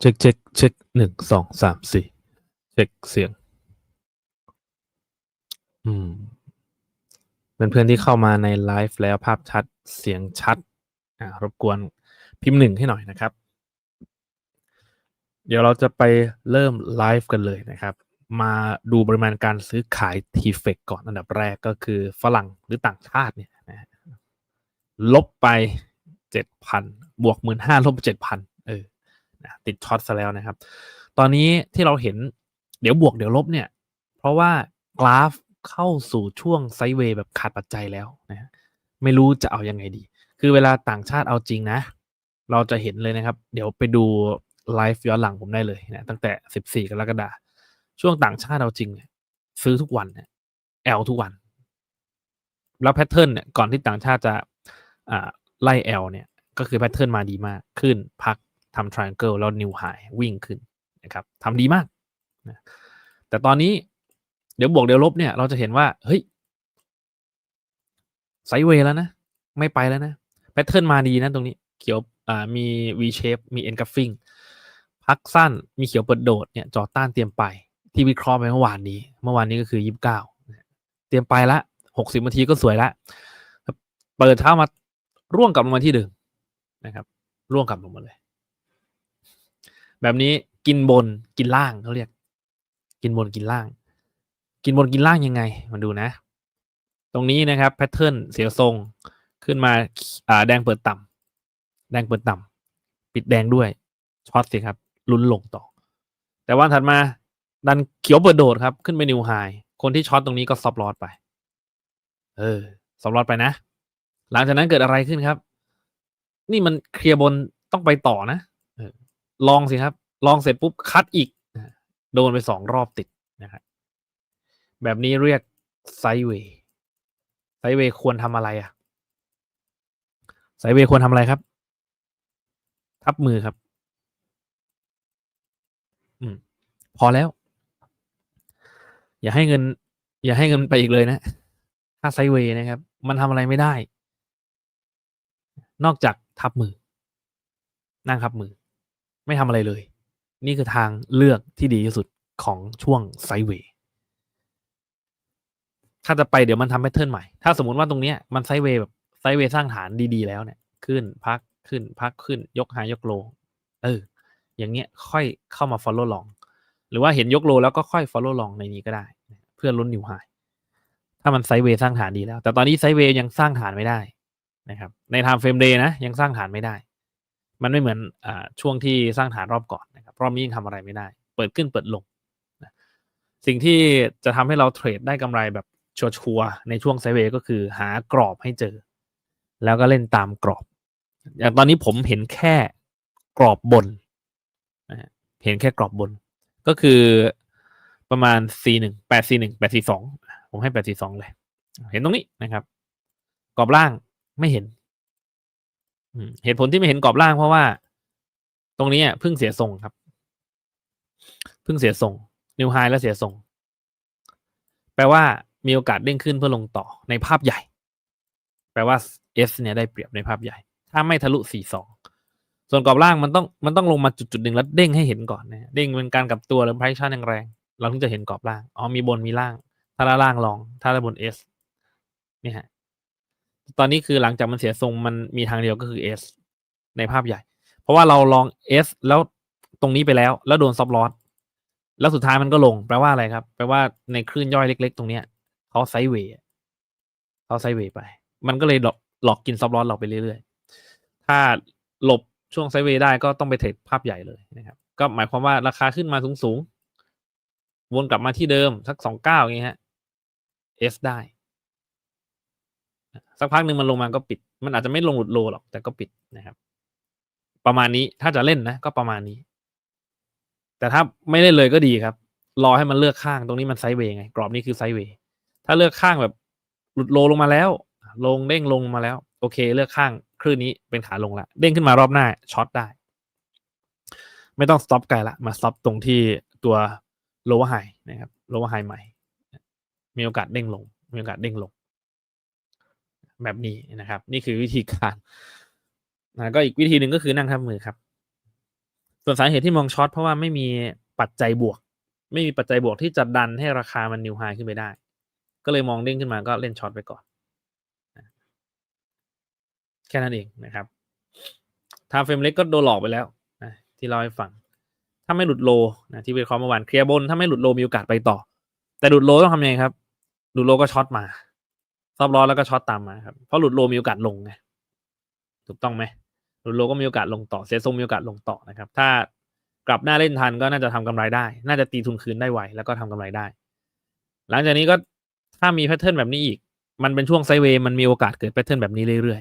เช็คเช็คเช็คหนึ่งสองสามสี่เช็คเสียง อืมเพื่อนๆที่เข้ามาในไลฟ์แล้วภาพชัดเสียงชัดอ่ารบกวนพิมพ์หนึ่งให้หน่อยนะครับ เดี๋ยวเราจะไปเริ่มไลฟ์กันเลยนะครับ มาดูปริมาณการซื้อขายทีเฟกก่อนอันดับแรกก็คือฝรั่งหรือต่างชาติเนี่ยนะลบไป เจ็ดพันบวกหมื่นห้าลบเจ็ดพันเออนะติดช็อตซะแล้วนะครับ ตอนนี้ที่เราเห็นเดี๋ยวบวกเดี๋ยวลบเนี่ย เพราะว่ากราฟเข้าสู่ช่วงไซด์เวย์แบบขาดปัจจัยแล้วนะไม่รู้จะเอายังไงดี คือเวลาต่างชาติเอาจริงนะ เราจะเห็นเลยนะครับ เดี๋ยวไปดูไลฟ์ย้อนหลังผมได้เลยนะตั้งแต่ 14 กรกฎาคมช่วงต่างชาติเอาจริงเนี่ยซื้อทุกวันเนี่ยแอลทุกวัน แล้วแพทเทิร์นเนี่ยก่อนที่ต่างชาติจะอ่า ไล่แอลเนี่ย ก็คือแพทเทิร์นมาดีมากขึ้นพักทำ triangle แล้ว new high วิ่งขึ้นนะครับทำดีมากนะแต่ตอนนี้เดี๋ยวบวกเดี๋ยวลบเนี่ย เราจะเห็นว่า เฮ้ยไซเวย์แล้วนะ ไม่ไปแล้วนะแพทเทิร์นมาดีนะตรงนี้เขียวอ่ามี V shape มี engulfing พักสั้นมีเขียวเปิดโดดเนี่ยจอต้านเตรียมไปที่วิเคราะห์ไปเมื่อวานนี้ เมื่อวานนี้ก็คือ29เตรียมไปละ60นาทีก็สวยละ เปิดเท้ามา ร่วงกลับลงมาที่เดิมนะครับ ร่วงกลับลงมาเลย แบบนี้กินบนกินล่างเขาเรียก กินบนกินล่าง กินบนกินล่างยังไง มาดูนะ ตรงนี้นะครับแพทเทิร์นเสียทรงขึ้นมาอ่าแดงเปิดต่ำแดงเปิดต่ำปิดแดงด้วยช็อตสิครับลุ้นลงต่อ แต่วันถัดมาดันเขียวเปิดโดดครับ ขึ้นไปนิวไฮคนที่ช็อตตรงนี้ก็ซับลอดไป เออซับลอดไปนะ หลังจากนั้นเกิดอะไรขึ้นครับ นี่มันเคลียร์บนต้องไปต่อนะลองสิครับ ลองเสร็จปุ๊บคัดอีก โดนไปสองรอบติดนะครับแบบนี้เรียกไซเวย์ไซเวย์ควรทำอะไรอะไซเวย์ควรทำอะไรครับ ทับมือครับ อืม พอแล้ว อย่าให้เงิน อย่าให้เงินไปอีกเลยนะ ถ้าไซเวย์นะครับ มันทำอะไรไม่ได้ นอกจากทับมือ นั่งทับมือ ไม่ทำอะไรเลย นี่คือทางเลือกที่ดีที่สุดของช่วงไซเวย์ถ้าจะไปเดี๋ยวมันทำแพทเทิร์นใหม่ ถ้าสมมติว่าตรงเนี้ยมันไซเวย์แบบไซเวย์สร้างฐานดีๆแล้วเนี่ย ขึ้นพักขึ้นพักขึ้น ยกหายกโล เออ อย่างเงี้ยค่อยเข้ามา follow long หรือว่าเห็นยกโลแล้วก็ค่อย follow long ในนี้ก็ได้ เพื่อลุ้นนิวไฮถ้ามันไซเวย์สร้างฐานดีแล้ว แต่ตอนนี้ไซเวย์ยังสร้างฐานไม่ได้ นะครับ ในไทม์เฟรมเดย์นะยังสร้างฐานไม่ได้ มันไม่เหมือนอช่วงที่สร้างฐานรอบก่อนนะครับรอบนี้ยังทำอะไรไม่ได้ เปิดขึ้นเปิดลงนะสิ่งที่จะทำให้เราเทรดได้กำไรแบบชัวร์ในช่วงไซเวย์ก็คือหากรอบให้เจอ แล้วก็เล่นตามกรอบ อย่างตอนนี้ผมเห็นแค่กรอบบนนะเห็นแค่กรอบบน ก็คือประมาณ C หนึ่งแปด C หนึ่งแปด C สองผมให้แปด C สองเลย เห็นตรงนี้นะครับ กรอบล่าง ไม่เห็นเหตุผลที่ไม่เห็นกรอบล่างเพราะว่า ตรงนี้เพิ่งเสียทรงครับ เพิ่งเสียทรงนิวไฮแล้วเสียทรง แปลว่ามีโอกาสเด้งขึ้นเพื่อลงต่อในภาพใหญ่ แปลว่า S เนี่ยได้เปรียบในภาพใหญ่ ถ้าไม่ทะลุ 42 ส่วนกรอบล่างมันต้องมันต้องลงมาจุดจุดหนึ่งแล้วเด้งให้เห็นก่อนนะเด้งเป็นการกลับตัวหรือ price แรงๆเราถึงจะเห็นกรอบล่างอ๋อมีบนมีล่าง ถ้าด้าล่างลอง ถ้าด้านบน S นี่ฮะ ตอนนี้คือหลังจากมันเสียทรงมันมีทางเดียวก็คือ S ในภาพใหญ่ เพราะว่าเราลอง S แล้วตรงนี้ไปแล้ว แล้วโดนซับลอสแล้วสุดท้ายมันก็ลง แปลว่าอะไรครับ แปลว่าในคลื่นย่อยเล็ก ๆ ตรงเนี้ยเขาไซเวย์เขาไซเวย์ไป มันก็เลยหลอกหลอกกินซับลอสเราไปเรื่อยๆ ถ้าหลบช่วงไซเวย์ได้ก็ต้องไปเทรดภาพใหญ่เลยนะครับ ก็หมายความว่าราคาขึ้นมาสูงๆวนกลับมาที่เดิมสักสองเก้าอย่างเงี้ยฮะ S ได้ สักพักหนึ่งมันลงมาก็ปิด มันอาจจะไม่ลงหลุดโลหรอก แต่ก็ปิดนะครับ ประมาณนี้ถ้าจะเล่นนะ ก็ประมาณนี้ แต่ถ้าไม่เล่นเลยก็ดีครับ รอให้มันเลือกข้างตรงนี้มันไซด์เวย์ไง กรอบนี้คือไซด์เวย์ถ้าเลือกข้างแบบหลุดโลลงมาแล้ว ลงเด้งลงมาแล้ว โอเค เลือกข้างคลื่นนี้เป็นขาลงละเด้งขึ้นมารอบหน้าช็อตได้ ไม่ต้องสต็อปไกลละมาสต็อปตรงที่ตัว lower high นะครับ lower high ใหม่ มีโอกาสเด้งลง มีโอกาสเด้งลง แบบนี้นะครับ นี่คือวิธีการนะก็อีกวิธีหนึ่งก็คือนั่งทับมือครับ ส่วนสาเหตุที่มองช็อตเพราะว่าไม่มีปัจจัยบวก ไม่มีปัจจัยบวกที่จะดันให้ราคามันนิวไฮขึ้นไปได้ ก็เลยมองเด้งขึ้นมาก็เล่นช็อตไปก่อนแค่นั้นเองนะครับทาเฟรมเล็กก็โดนหลอกไปแล้วนะที่เราให้ฟัง ถ้าไม่หลุดโลนะที่วิเคราะห์เมื่อวานเคลียร์บน ถ้าไม่หลุดโลมีโอกาสไปต่อ แต่หลุดโลต้องทำยังไงครับ หลุดโลก็ช็อตมา ซอบล้อแล้วก็ช็อตตามมาครับเพราะหลุดโลมีโอกาสลงไงถูกต้องไหมหลุดโลก็มีโอกาสลงต่อเสียทรงมีโอกาสลงต่อนะครับ ถ้ากลับหน้าเล่นทันก็น่าจะทำกำไรได้ น่าจะตีทุนคืนได้ไวแล้วก็ทำกำไรได้ หลังจากนี้ก็ถ้ามีแพทเทิร์นแบบนี้อีก มันเป็นช่วงไซเวย์มันมีโอกาสเกิดแพทเทิร์นแบบนี้เรื่อย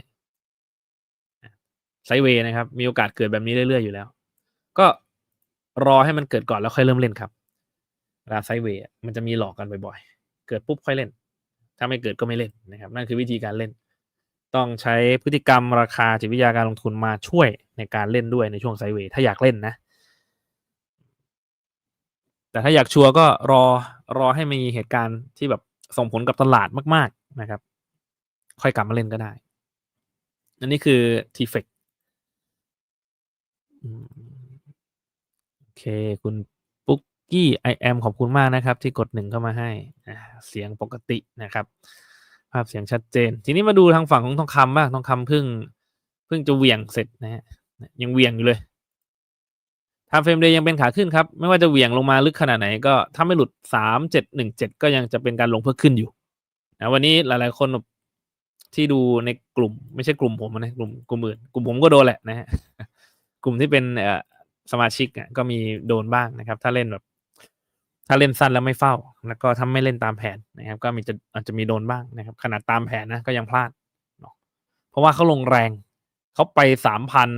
ๆไซเวย์นะครับ มีโอกาสเกิดแบบนี้เรื่อยๆอยู่แล้ว ก็รอให้มันเกิดก่อนแล้วค่อยเริ่มเล่นครับเวลาไซเวย์มันจะมีหลอกกันบ่อยๆ เกิดปุ๊บค่อยเล่น ถ้าไม่เกิดก็ไม่เล่นนะครับ นั่นคือวิธีการเล่น ต้องใช้พฤติกรรมราคาจิตวิทยาการลงทุนมาช่วยในการเล่นด้วยในช่วงไซเวย์ถ้าอยากเล่นนะ แต่ถ้าอยากชัวร์ก็รอรอให้มีเหตุการณ์ที่แบบส่งผลกับตลาดมาก ๆนะครับ ค่อยกลับมาเล่นก็ได้อันนี้คือ t f e c โอเค คุณ กี้ไอแอมขอบคุณมากนะครับ ที่กดหนึ่งเข้ามาให้เสียงปกตินะครับ ภาพเสียงชัดเจน ทีนี้มาดูทางฝั่งของทองคำบ้างทองคำเพิ่งเพิ่งจะเหวี่ยงเสร็จนะฮะยังเหวี่ยงอยู่เลยทำเฟรมเดย์ยังเป็นขาขึ้นครับ ไม่ว่าจะเหวี่ยงลงมาลึกขนาดไหนก็ถ้าไม่หลุดสามเจ็ดหนึ่งเจ็ดก็ยังจะเป็นการลงเพื่อขึ้นอยู่นะวันนี้หลาย ๆ คนที่ดูในกลุ่ม ไม่ใช่กลุ่มผมนะกลุ่มกลุ่มอื่นกลุ่มผมก็โดนแหละนะฮะกลุ่มที่เป็นสมาชิกก็มีโดนบ้างนะครับ ถ้าเล่นแบบ ถ้าเล่นสั้นแล้วไม่เฝ้า แล้วก็ถ้าไม่เล่นตามแผนนะครับ ก็มีจะอาจจะมีโดนบ้างนะครับ ขนาดตามแผนนะก็ยังพลาดเนาะเพราะว่าเขาลงแรงเขาไปสามพัน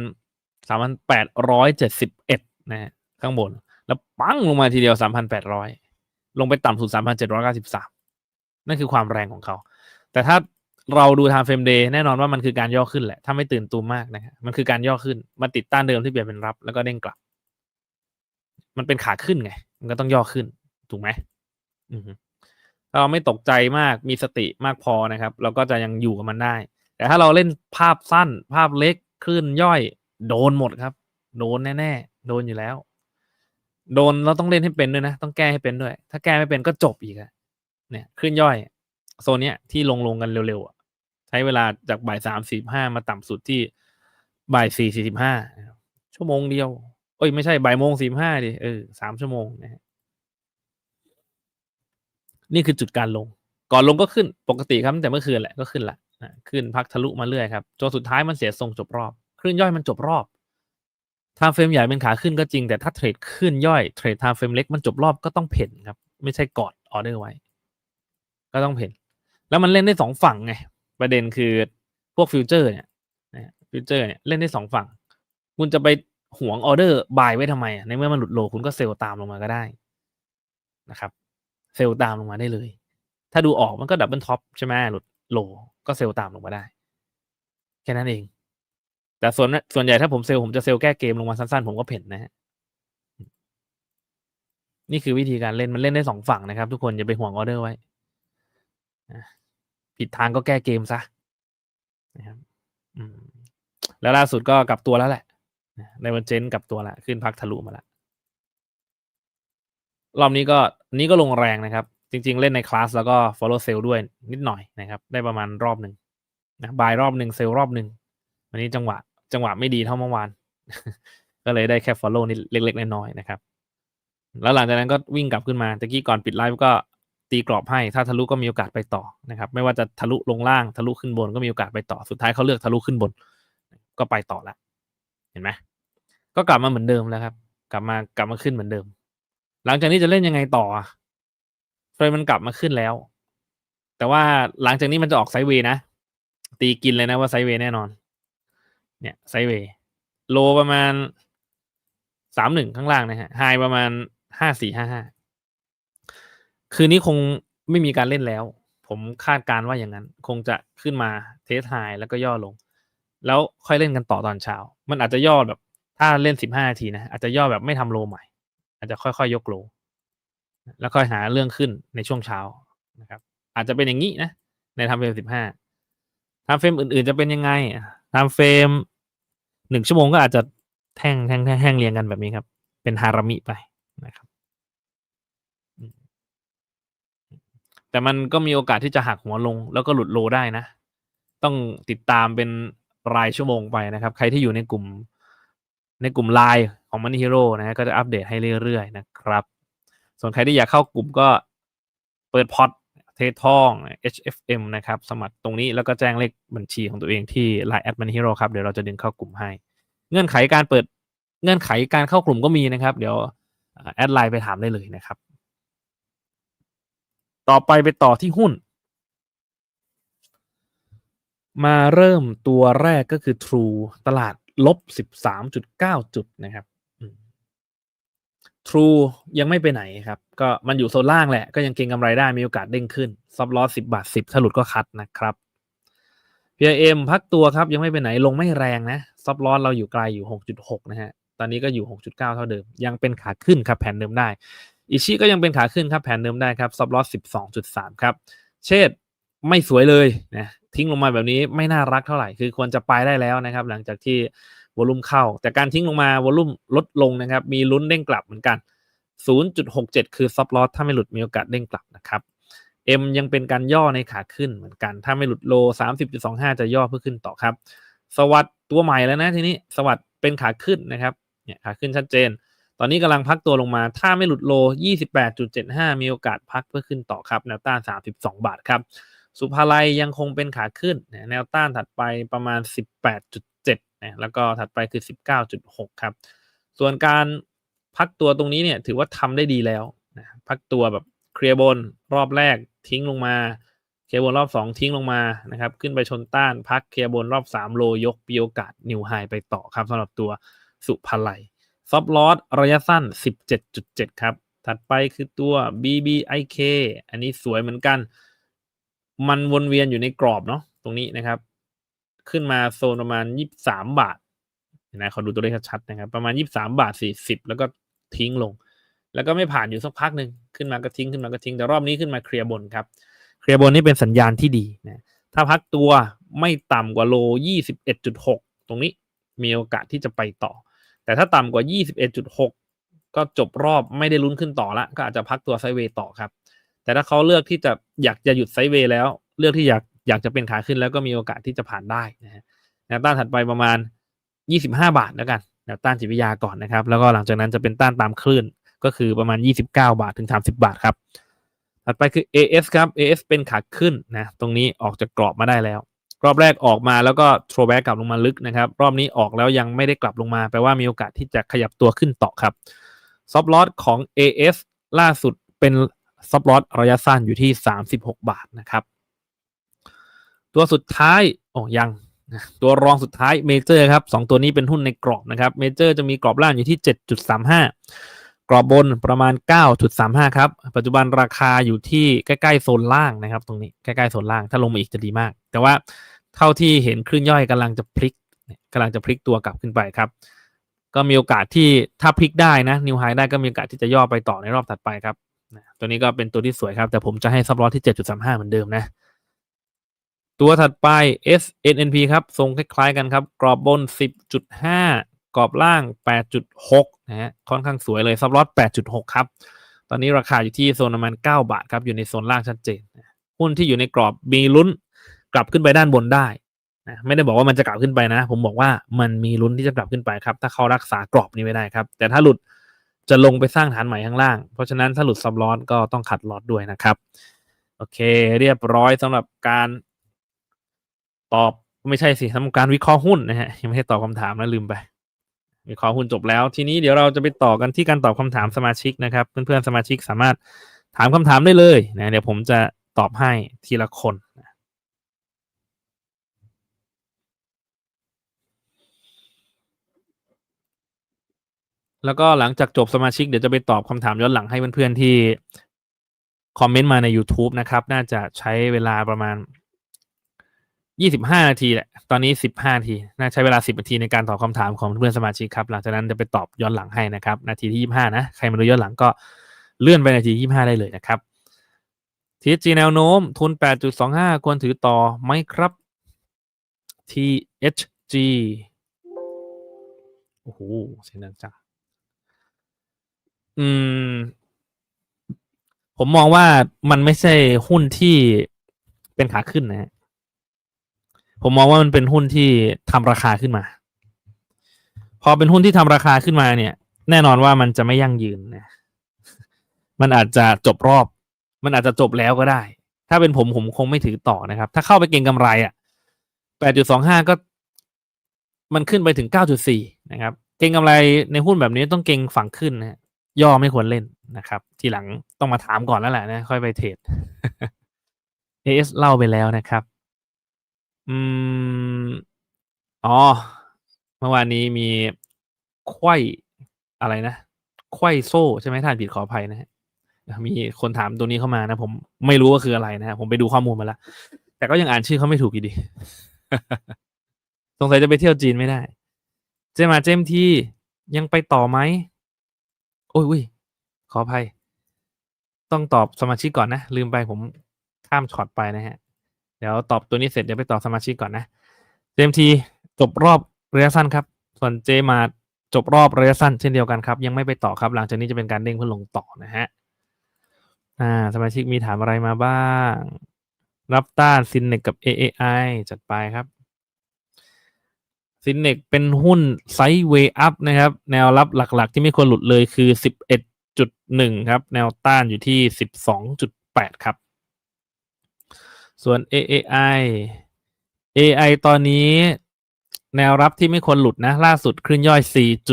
สามพันแปดร้อยเจ็ดสิบเอ็ดนะฮะข้างบน แล้วปั้งลงมาทีเดียวสามพันแปดร้อยลงไปต่ำสุดสามพันเจ็ดร้อยเก้าสิบสามนั่นคือความแรงของเขา แต่ถ้าเราดูทางเฟรมเดย์แน่นอนว่ามันคือการย่อขึ้นแหละ ถ้าไม่ตื่นตูมมากนะครับมันคือการย่อขึ้นมาติดต้านเดิมที่เปลี่ยนเป็นรับ แล้วก็เด้งกลับ มันเป็นขาขึ้นไง มันก็ต้องย่อขึ้น ถูกไหมอืถ้าเราไม่ตกใจมากมีสติมากพอนะครับ เราก็จะยังอยู่กับมันได้ แต่ถ้าเราเล่นภาพสั้น ภาพเล็กขึ้นย่อยโดนหมดครับ โดนแน่ๆ โดนอยู่แล้ว โดนเราต้องเล่นให้เป็นด้วยนะ ต้องแก้ให้เป็นด้วย ถ้าแก้ไม่เป็นก็จบอีกอะเนี่ยขึ้นย่อย โซนเนี้ยที่ลงลงกันเร็วๆใช้เวลาจากบ่ายสามสี่ห้ามาต่ำสุดที่บ่ายสี่สี่สิบห้าชั่วโมงเดียวเอ้ยไม่ใช่บ่ายโมงสี่ห้าดิเออสามชั่วโมงนะฮะ นี่คือจุดการลง ก่อนลงก็ขึ้นปกติครับแต่เมื่อคืนแหละก็ขึ้นละขึ้นพักทะลุมาเรื่อยครับจนสุดท้ายมันเสียทรงจบรอบคลื่นย่อยมันจบรอบทางเฟรมใหญ่เป็นขาขึ้นก็จริงแต่ถ้าเทรดขึ้นย่อยเทรดทางเฟรมเล็กมันจบรอบก็ต้องเพ่นครับ ไม่ใช่กอดออเดอร์ไว้ ก็ต้องเพ่นแล้วมันเล่นได้สองฝั่งไงประเด็นคือพวกฟิวเจอร์เนี่ยฟิวเจอร์เนี่ยเล่นได้สองฝั่ง คุณจะไปหวงออเดอร์บายไว้ทำไมในเมื่อมันหลุดโลคุณก็เซลล์ตามลงมาก็ได้นะครับ เซลล์ตามลงมาได้เลย ถ้าดูออกมันก็ดับเบิลท็อปใช่ไหมหลุดโลก็เซลล์ตามลงมาได้ แค่นั้นเอง แต่ส่วนส่วนใหญ่ถ้าผมเซลล์ผมจะเซลล์แก้เกมลงมาสั้นๆ ผมก็เพ่นนะฮะนี่คือวิธีการเล่นมันเล่นได้สองฝั่งนะครับ ทุกคนอย่าไปห่วงออเดอร์ไว้ผิดทางก็แก้เกมซะนะครับแล้วล่าสุดก็กลับตัวแล้วแหละในวันเจนกลับตัวละขึ้นพักทะลุมาละ รอบนี้ก็นี้ก็ลงแรงนะครับ จริง ๆ เล่นในคลาสแล้วก็ follow sell ด้วยนิดหน่อยนะครับ ได้ประมาณรอบหนึ่งนะบายรอบหนึ่งเซลรอบหนึ่งวันนี้จังหวะ จังหวะไม่ดีเท่าเมื่อวาน ก็เลยได้แค่ follow นิดเล็ก ๆ น้อยๆนะครับ แล้วหลังจากนั้นก็วิ่งกลับขึ้นมาตะกี้ก่อนปิดไลฟ์ก็ตีกรอบให้ ถ้าทะลุก็มีโอกาสไปต่อนะครับ ไม่ว่าจะทะลุลงล่างทะลุขึ้นบนก็มีโอกาสไปต่อ สุดท้ายเขาเลือกทะลุขึ้นบน ก็ไปต่อละ เห็นไหมก็กลับมาเหมือนเดิมแล้วครับ กลับมากลับมาขึ้นเหมือนเดิม หลังจากนี้จะเล่นยังไงต่อเฟรมมันกลับมาขึ้นแล้ว แต่ว่าหลังจากนี้มันจะออกไซเวย์นะ ตีกินเลยนะว่าไซเวย์แน่นอน เนี่ยไซเวย์โลประมาณสามหนึ่งข้างล่างนะฮะไฮประมาณห้าสี่ห้าห้าคืนนี้คงไม่มีการเล่นแล้ว ผมคาดการว่าอย่างนั้น คงจะขึ้นมาเทสไฮแล้วก็ย่อลง แล้วค่อยเล่นกันต่อตอนเช้า มันอาจจะย่อแบบ ถ้าเล่นสิบห้านาทีนะอาจจะย่อแบบไม่ทำโลใหม่ อาจจะค่อยๆยกโล แล้วค่อยหาเรื่องขึ้นในช่วงเช้านะครับ อาจจะเป็นอย่างนี้นะ ในทำเฟรมสิบห้าทำเฟรมอื่นๆจะเป็นยังไงทำเฟรมหนึ่งชั่วโมงก็อาจจะแท่งแท่งแท่งแท่งเรียงกันแบบนี้ครับ เป็นฮารามิไปนะครับ แต่มันก็มีโอกาสที่จะหักหัวลง แล้วก็หลุดโลได้นะ ต้องติดตามเป็นรายชั่วโมงไปนะครับ ใครที่อยู่ในกลุ่ม ในกลุ่มไลน์ของ Money Hero นะฮะก็จะอัปเดตให้เรื่อยๆนะครับ ส่วนใครที่อยากเข้ากลุ่มก็เปิดพอร์ตเททอง HFM นะครับ สมัครตรงนี้แล้วก็แจ้งเลขบัญชีของตัวเองที่ Line at Money Hero ครับ เดี๋ยวเราจะดึงเข้ากลุ่มให้ เงื่อนไขการเปิดเงื่อนไขการเข้ากลุ่มก็มีนะครับ เดี๋ยวแอดไลน์ไปถามได้เลยนะครับ ต่อไปไปต่อที่หุ้น มาเริ่มตัวแรกก็คือ True ตลาด ลบ13.9จุดนะครับ True ยังไม่ไปไหนครับ ก็มันอยู่โซนล่างแหละ ก็ยังเก็งกำไรได้มีโอกาสเด้งขึ้น ซับลอส10บาท10ถ้าหลุดก็คัดนะครับ PIM พักตัวครับยังไม่ไปไหนลงไม่แรงนะ ซับลอสเราอยู่ไกลอยู่6.6นะฮะ ตอนนี้ก็อยู่6.9เท่าเดิม ยังเป็นขาขึ้นครับแผนเดิมได้ อิชิก็ยังเป็นขาขึ้นครับแผนเดิมได้ครับ ซับลอส12.3ครับ เชษไม่สวยเลยนะ ทิ้งลงมาแบบนี้ไม่น่ารักเท่าไหร่ คือควรจะไปได้แล้วนะครับ หลังจากที่วอลุ่มเข้า แต่การทิ้งลงมาวอลุ่มลดลงนะครับ มีลุ้นเด้งกลับเหมือนกัน 0.67 คือซับลอสถ้าไม่หลุดมีโอกาสเด้งกลับนะครับ M ยังเป็นการย่อในขาขึ้นเหมือนกัน ถ้าไม่หลุดโล 30.25 จะย่อเพื่อขึ้นต่อครับ สวัสด์ตัวใหม่แล้วนะทีนี้สวัสด์เป็นขาขึ้นนะครับเนี่ยขาขึ้นชัดเจน ตอนนี้กำลังพักตัวลงมา ถ้าไม่หลุดโล 28.75 มีโอกาสพักเพื่อขึ้นต่อครับแนวต้าน 32 บาทครับ สุภาลัยยังคงเป็นขาขึ้นแนวต้านถัดไปประมาณ 18.7นะแล้วก็ถัดไปคือ 19.6 ครับ ส่วนการพักตัวตรงนี้เนี่ยถือว่าทำได้ดีแล้วนะพักตัวแบบเคลียร์บนรอบแรกทิ้งลงมา เคลียร์บนรอบ 2 ทิ้งลงมานะครับขึ้นไปชนต้านพักเคลียร์บนรอบ 3 โลยกปีโอกาสนิวไฮไปต่อครับสำหรับตัวสุภาลัยซอฟลอสระยะสั้น 17.7 ครับ ถัดไปคือตัว BBIK อันนี้สวยเหมือนกัน มันวนเวียนอยู่ในกรอบเนาะตรงนี้นะครับ ขึ้นมาโซนประมาณ23บาทนะขอดูตัวเลขชัดๆนะครับ ประมาณ23บาท40แล้วก็ทิ้งลง แล้วก็ไม่ผ่านอยู่สักพักหนึ่งขึ้นมาก็ทิ้งขึ้นมาก็ทิ้งแต่รอบนี้ขึ้นมาเคลียร์บนครับเคลียร์บนนี่เป็นสัญญาณที่ดีนะถ้าพักตัวไม่ต่ำกว่าโล 21.6 ตรงนี้มีโอกาสที่จะไปต่อ แต่ถ้าต่ำกว่า 21.6 ก็จบรอบไม่ได้ลุ้นขึ้นต่อละ ก็อาจจะพักตัวไซเวย์ต่อครับ แต่ถ้าเขาเลือกที่จะอยากจะหยุดไซด์เวย์แล้ว เลือกที่อยากอยากจะเป็นขาขึ้นแล้วก็มีโอกาสที่จะผ่านได้นะฮะแนวต้านถัดไปประมาณ 25 บาทแล้วกันแนวต้านจิตวิทยาก่อนนะครับ แล้วก็หลังจากนั้นจะเป็นต้านตามคลื่นก็คือประมาณ 29 บาทถึง 30 บาทครับถัดไปคือ AS ครับ AS เป็นขาขึ้นนะตรงนี้ออกจากกรอบมาได้แล้ว รอบแรกออกมาแล้วก็โทรแบ็กกลับลงมาลึกนะครับรอบนี้ออกแล้วยังไม่ได้กลับลงมาแปลว่ามีโอกาสที่จะขยับตัวขึ้นต่อครับซอฟลอสของ AS ล่าสุดเป็น ซอฟลอสระยะสั้นอยู่ที่ 36 บาทนะครับ ตัวสุดท้ายโอ้ยัง ตัวรองสุดท้ายเมเจอร์ครับสองตัวนี้เป็นหุ้นในกรอบนะครับเมเจอร์จะมีกรอบล่างอยู่ที่ 7.35 กรอบบนประมาณ 9.35 ครับ ปัจจุบันราคาอยู่ที่ใกล้ๆโซนล่างนะครับ ตรงนี้ใกล้ๆโซนล่าง ถ้าลงมาอีกจะดีมาก แต่ว่าเท่าที่เห็นคลื่นย่อยกำลังจะพลิกกำลังจะพลิกตัวกลับขึ้นไปครับก็มีโอกาสที่ถ้าพลิกได้นะนิวไฮได้ก็มีโอกาสที่จะย่อไปต่อในรอบถัดไปครับ นะตัวนี้ก็เป็นตัวที่สวยครับ แต่ผมจะให้ซับลอสที่ 7.35 เหมือนเดิมนะ ตัวถัดไป SNNP ครับ ทรงคล้ายๆกันครับ กรอบบน 10.5 กรอบล่าง 8.6 นะฮะค่อนข้างสวยเลยซับลอส8.6 ครับ ตอนนี้ราคาอยู่ที่โซนประมาณ 9 บาทครับ อยู่ในโซนล่างชัดเจนหุ้นที่อยู่ในกรอบมีลุ้นกลับขึ้นไปด้านบนได้นะไม่ได้บอกว่ามันจะกลับขึ้นไปนะ ผมบอกว่ามันมีลุ้นที่จะกลับขึ้นไปครับ ถ้าเขารักษากรอบนี้ไว้ได้ครับ แต่ถ้าหลุด จะลงไปสร้างฐานใหม่ข้างล่าง เพราะฉะนั้นถ้าหลุดซับลอสก็ต้องขัดลอสด้วยนะครับ โอเค เรียบร้อยสำหรับการตอบไม่ใช่สิทำการวิเคราะห์หุ้นนะฮะยังไม่ใช่ตอบคำถามนะลืมไปวิเคราะห์หุ้นจบแล้ว ทีนี้เดี๋ยวเราจะไปต่อกันที่การตอบคำถามสมาชิกนะครับ เพื่อนๆสมาชิกสามารถถามคำถามได้เลยนะเดี๋ยวผมจะตอบให้ทีละคน แล้วก็หลังจากจบสมาชิกเดี๋ยวจะไปตอบคำถามย้อนหลังให้เพื่อนๆที่คอมเมนต์มาใน YouTube นะครับ น่าจะใช้เวลาประมาณยี่สิบห้านาทีแหละ ตอนนี้สิบห้านาที น่าใช้เวลาสิบนาทีในการตอบคำถามของเพื่อนสมาชิกครับ หลังจากนั้นจะไปตอบย้อนหลังให้นะครับ นาทีที่ยี่ห้านะ ใครมาดูย้อนหลังก็เลื่อนไปนาทียี่ห้าได้เลยนะครับ THG แนวโน้มทุนแปดจุดสองห้าควรถือต่อไหมครับ THG โอ้โหเสียงดังจัง อืม ผมมองว่ามันไม่ใช่หุ้นที่เป็นขาขึ้นนะผมมองว่ามันเป็นหุ้นที่ทำราคาขึ้นมา พอเป็นหุ้นที่ทำราคาขึ้นมาเนี่ย แน่นอนว่ามันจะไม่ยั่งยืนนะมันอาจจะจบรอบ มันอาจจะจบแล้วก็ได้ ถ้าเป็นผมผมคงไม่ถือต่อนะครับ ถ้าเข้าไปเก็งกำไรอะแปดจุดสองห้าก็ มันขึ้นไปถึงเก้าจุดสี่นะครับ เก็งกำไรในหุ้นแบบนี้ต้องเก็งฝั่งขึ้นนะ ย่อไม่ควรเล่นนะครับ ทีหลังต้องมาถามก่อนแล้วแหละนะ ค่อยไปเทรด AS เล่าไปแล้วนะครับ อืม อ๋อ เมื่อวานนี้มีไขว้อะไรนะไขว้โซ่ใช่ไหมท่านผิดขออภัยนะฮะมีคนถามตัวนี้เข้ามานะผมไม่รู้ว่าคืออะไรนะฮะผมไปดูข้อมูลมาแล้วแต่ก็ยังอ่านชื่อเขาไม่ถูกอยู่ดี สงสัยจะไปเที่ยวจีนไม่ได้ เจมาเจมทียังไปต่อไหม โอ้ยอุ้ยขออภัย ต้องตอบสมาชิกก่อนนะ ลืมไปผมข้ามช็อตไปนะฮะ เดี๋ยวตอบตัวนี้เสร็จเดี๋ยวไปตอบสมาชิกก่อนนะเจมทีจบรอบระยะสั้นครับ ส่วนเจมาจบรอบระยะสั้นเช่นเดียวกันครับ ยังไม่ไปต่อครับ หลังจากนี้จะเป็นการเด้งเพื่อลงต่อนะฮะอ่าสมาชิกมีถามอะไรมาบ้าง รับต้านซินเนกกับ AAI จัดไปครับ ซินเนกเป็นหุ้นไซด์เวย์อัพนะครับ แนวรับหลักๆ ที่ไม่ควรหลุดเลยคือ 11.1 ครับ แนวต้านอยู่ที่ 12.8 ครับ ส่วน AAI AI ตอนนี้แนวรับที่ไม่ควรหลุดนะ ล่าสุดคลื่นย่อย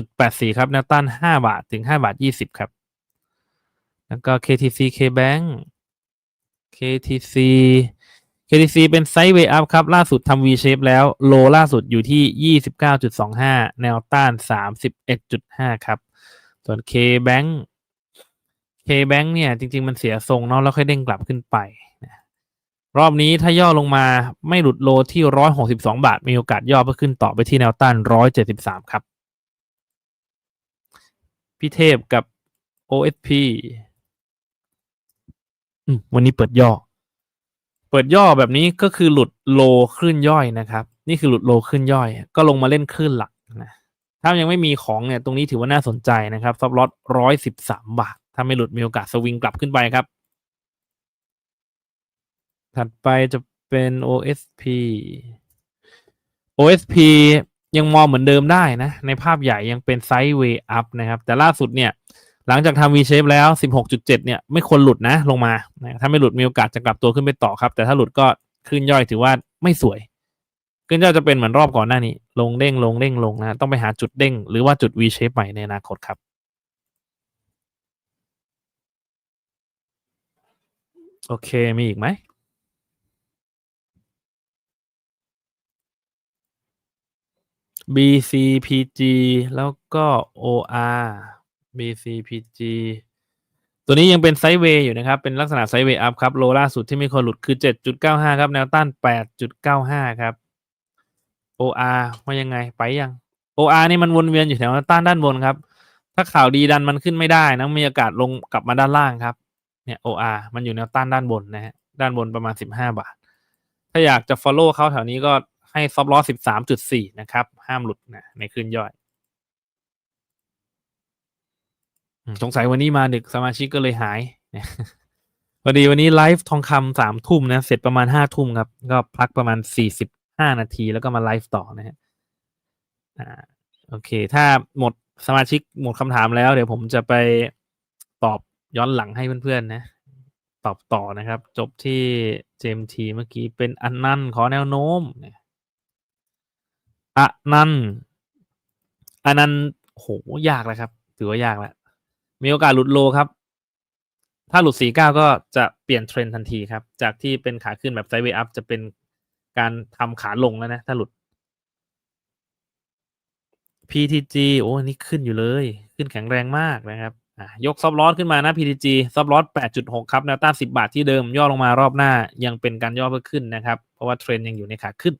4.84 ครับ แนวต้าน 5 บาทถึง 5 บาท 20 ครับ แล้วก็ KTC KBank KTC KTC เป็นไซด์เวย์อัพครับ ล่าสุดทำ V shape แล้ว โลล่าสุดอยู่ที่ 29.25 แนวต้าน 31.5 ครับ ส่วน KBank KBank เนี่ย จริง ๆ มันเสียทรงเนาะแล้วค่อยเด้งกลับขึ้นไป รอบนี้ถ้าย่อลงมาไม่หลุดโลที่ 162 บาท มีโอกาสย่อเพื่อขึ้นต่อไปที่แนวต้าน 173 ครับ พี่เทพกับ OSP อืมวันนี้เปิดย่อ เปิดย่อแบบนี้ก็คือหลุดโลคลื่นย่อยนะครับ นี่คือหลุดโลคลื่นย่อย ก็ลงมาเล่นคลื่นหลักนะถ้ายังไม่มีของเนี่ยตรงนี้ถือว่าน่าสนใจนะครับซับลอตร้อยสิบสามบาท ถ้าไม่หลุดมีโอกาสสวิงกลับขึ้นไปครับ ถัดไปจะเป็น OSP OSP ยังมองเหมือนเดิมได้นะ ในภาพใหญ่ยังเป็นไซด์เวย์อัพนะครับ แต่ล่าสุดเนี่ย หลังจากทำ V shape แล้ว 16.7 เนี่ยไม่ควรหลุดนะลงมา ถ้าไม่หลุดมีโอกาสจะกลับตัวขึ้นไปต่อครับ แต่ถ้าหลุดก็ขึ้นย่อยถือว่าไม่สวย ขึ้นย่อยจะเป็นเหมือนรอบก่อนหน้านี้ ลงเด้งลงเด้งลงนะ ต้องไปหาจุดเด้ง หรือว่าจุด V shape ใหม่ในอนาคตครับ โอเคมีอีกไหม BCPG แล้วก็ OR BCPG ตัวนี้ยังเป็นไซด์เวย์อยู่นะครับ เป็นลักษณะไซด์เวย์อัพครับ โลล่าสุดที่ไม่ควรหลุดคือ 7.95 ครับ แนวต้าน 8.95 ครับ OR ว่ายังไงไปยัง OR นี่มันวนเวียนอยู่แถวแนวต้านด้านบนครับ ถ้าข่าวดีดันมันขึ้นไม่ได้นะมีโอกาสลงกลับมาด้านล่างครับ เนี่ย OR มันอยู่แนวต้านด้านบนนะฮะ ด้านบนประมาณ 15 บาท ถ้าอยากจะ follow เขาแถวนี้ก็ให้ซอฟต์ลอส13.4 นะครับ ห้ามหลุดนะในคืนย่อย อืม สงสัยวันนี้มาดึกสมาชิกก็เลยหายพอดีวันนี้ไลฟ์ทองคำสามทุ่มนะ เสร็จประมาณห้าทุ่มครับ ก็พักประมาณสี่สิบห้านาทีแล้วก็มาไลฟ์ต่อนะฮะอ่าโอเค ถ้าหมดสมาชิกหมดคำถามแล้ว เดี๋ยวผมจะไปตอบย้อนหลังให้เพื่อนๆนะ ตอบต่อนะครับ จบที่เจมทีเมื่อกี้เป็นอันนั่นขอแนวโน้มเนี่ยอันนันอันนั้นโหยากแล้วครับ ถือว่ายากแล้ว มีโอกาสหลุดโลครับ ถ้าหลุด 49 ก็จะเปลี่ยนเทรนทันทีครับ จากที่เป็นขาขึ้นแบบไซด์เวย์อัพจะเป็นการทำขาลงแล้วนะ ถ้าหลุด PTG โอ้นี่ขึ้นอยู่เลย ขึ้นแข็งแรงมากนะครับยกซับลอสขึ้นมานะ PTG ซับลอส8.6 ครับแนวต้าน10 บาทที่เดิม ย่อลงมารอบหน้ายังเป็นการย่อเพื่อขึ้นนะครับ เพราะว่าเทรนยังอยู่ในขาขึ้น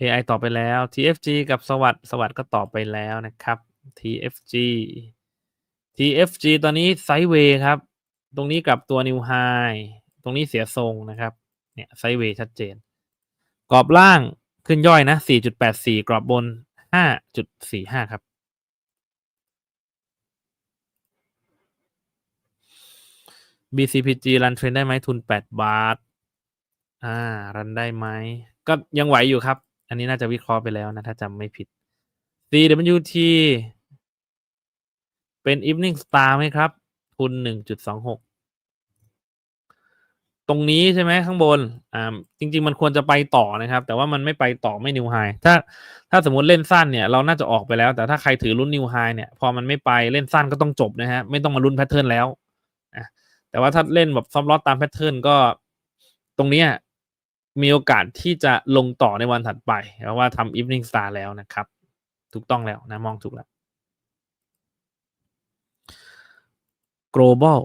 AI ต่อไปแล้ว TFG กับสวัสด์สวัสด์ก็ต่อไปแล้วนะครับ TFG TFG ตอนนี้ไซด์เวย์ครับ ตรงนี้กับตัว New High ตรงนี้เสียทรงนะครับ เนี่ยไซด์เวย์ชัดเจน กรอบล่างขึ้นย่อยนะ 4.84 กรอบบน 5.45 ครับ BCPG รันเทรนได้ไหมทุน 8 บาท อ่า รันได้ไหม ก็ยังไหวอยู่ครับ อันนี้น่าจะวิเคราะห์ไปแล้วนะ ถ้าจำไม่ผิด CWT เป็น Evening Star ไหมครับ ทุน1.26ตรงนี้ใช่ไหมข้างบน อ่า จริง ๆ มันควรจะไปต่อนะครับ แต่ว่ามันไม่ไปต่อไม่นิวไฮถ้าถ้าสมมติเล่นสั้นเนี่ย เราน่าจะออกไปแล้ว แต่ถ้าใครถือรุ่นนิวไฮเนี่ย พอมันไม่ไปเล่นสั้นก็ต้องจบนะฮะ ไม่ต้องมาลุ้นแพทเทิร์นแล้วนะแต่ว่าถ้าเล่นแบบซอฟต์ลอตตามแพทเทิร์นก็ ตรงนี้มีโอกาสที่จะลงต่อในวันถัดไปเพราะว่าทำ evening star แล้วนะครับ ถูกต้องแล้วนะ มองถูกแล้ว global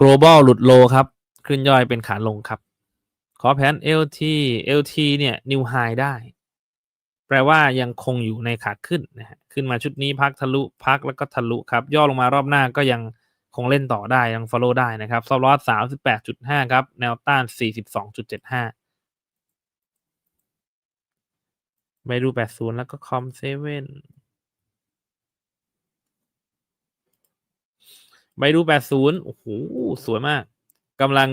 global หลุดโลครับ ขึ้นย่อยเป็นขาลงครับ ขอแผน LT LT เนี่ย new high ได้ แปลว่ายังคงอยู่ในขาขึ้นนะฮะขึ้นมาชุดนี้พักทะลุพักแล้วก็ทะลุครับ ย่อลงมารอบหน้าก็ยังคงเล่นต่อได้ยัง follow ได้นะครับ ซอฟลอสสามสิบแปดจุดห้าครับ แนวต้านสี่สิบสองจุดเจ็ดห้า ไปดูแปดศูนย์แล้วก็คอมเซเว่นไปดูแปดศูนย์โอ้โห สวยมากกำลัง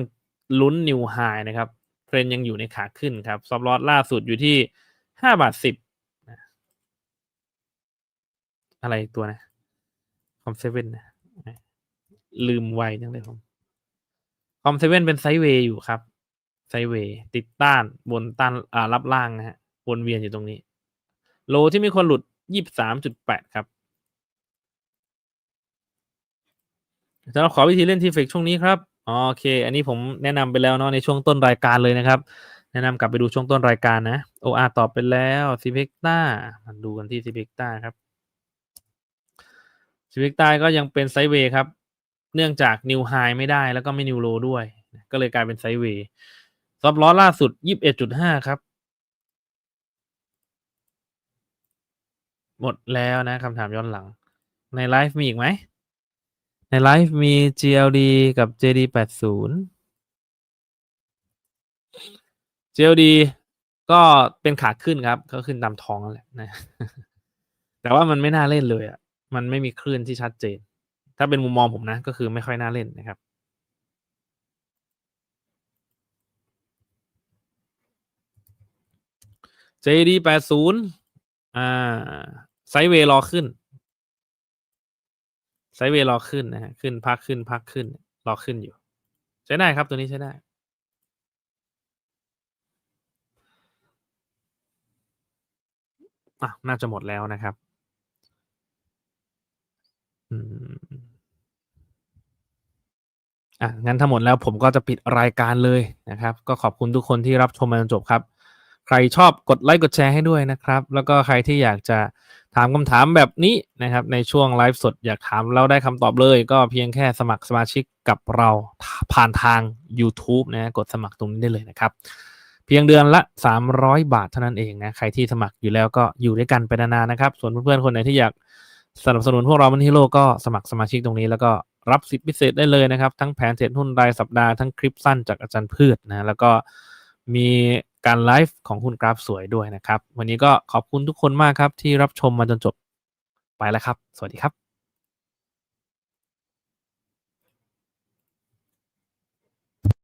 ลุ้นนิวไฮนะครับ เทรนยังอยู่ในขาขึ้นครับซอฟลอสล่าสุดอยู่ที่ห้าบาทสิบอะไรตัวนะคอมเซเว่นนะลืมไวจังเลยผมคอมเซเว่นเป็นไซเวย์อยู่ครับ ไซเวย์ติดต้านบนต้านอ่ารับล่างนะฮะ วนเวียนอยู่ตรงนี้ โลที่มีคนหลุดยี่สามจุดแปดครับจะขอวิธีเล่นทีเฟกช่วงนี้ครับโอเค อันนี้ผมแนะนำไปแล้วเนาะในช่วงต้นรายการเลยนะครับ แนะนำกลับไปดูช่วงต้นรายการนะ OR ตอบไปแล้วซีเ e กต้ามาดูกันที่ซีเ e กต้าครับซีเ e กต้าก็ยังเป็นไซเวย์ครับ เนื่องจากนิวไฮไม่ได้แล้วก็ไม่นิวโลด้วย ก็เลยกลายเป็นไซเวย์ซอฟล้อล่าสุดยี่เอ็ดจุดห้าครับ หมดแล้วนะคำถามย้อนหลัง ในไลฟ์มีอีกไหม ในไลฟ์มี GLD กับ JD แปดศูนย์ GLD ก็เป็นขาขึ้นครับ ก็ขึ้นตามท้องแหละนะ แต่ว่ามันไม่น่าเล่นเลยอะ มันไม่มีคลื่นที่ชัดเจน ถ้าเป็นมุมมองผมนะ ก็คือไม่ค่อยน่าเล่นนะครับ JD แปดศูนย์ อ่า ไซด์เวย์รอขึ้น ไซด์เวย์รอขึ้นนะฮะ ขึ้นพักขึ้นพักขึ้น รอขึ้นอยู่ ใช้ได้ครับตัวนี้ใช้ได้อะน่าจะหมดแล้วนะครับ อืมอะงั้นทั้งหมดแล้วผมก็จะปิดรายการเลยนะครับ ก็ขอบคุณทุกคนที่รับชมมาจนจบครับ ใครชอบกดไลค์กดแชร์ให้ด้วยนะครับ แล้วก็ใครที่อยากจะถามคำถามแบบนี้นะครับ ในช่วงไลฟ์สดอยากถามแล้วได้คำตอบเลย ก็เพียงแค่สมัครสมาชิกกับเราผ่านทาง YouTube นะกดสมัครตรงนี้ได้เลยนะครับ เพียงเดือนละ 300 บาทเท่านั้นเองนะใครที่สมัครอยู่แล้วก็อยู่ด้วยกันไปนานๆนะครับ ส่วนเพื่อนๆคนไหนที่อยากสนับสนุนพวกเรามันที่โลกก็สมัครสมาชิกตรงนี้แล้วก็รับสิทธิพิเศษได้เลยนะครับ ทั้งแผนเทรดหุ้นรายสัปดาห์ทั้งคลิปสั้นจากอาจารย์พืชนะแล้วก็มี การไลฟ์ของคุณกราฟสวยด้วยนะครับ วันนี้ก็ขอบคุณทุกคนมากครับที่รับชมมาจนจบไปแล้วครับ สวัสดีครับ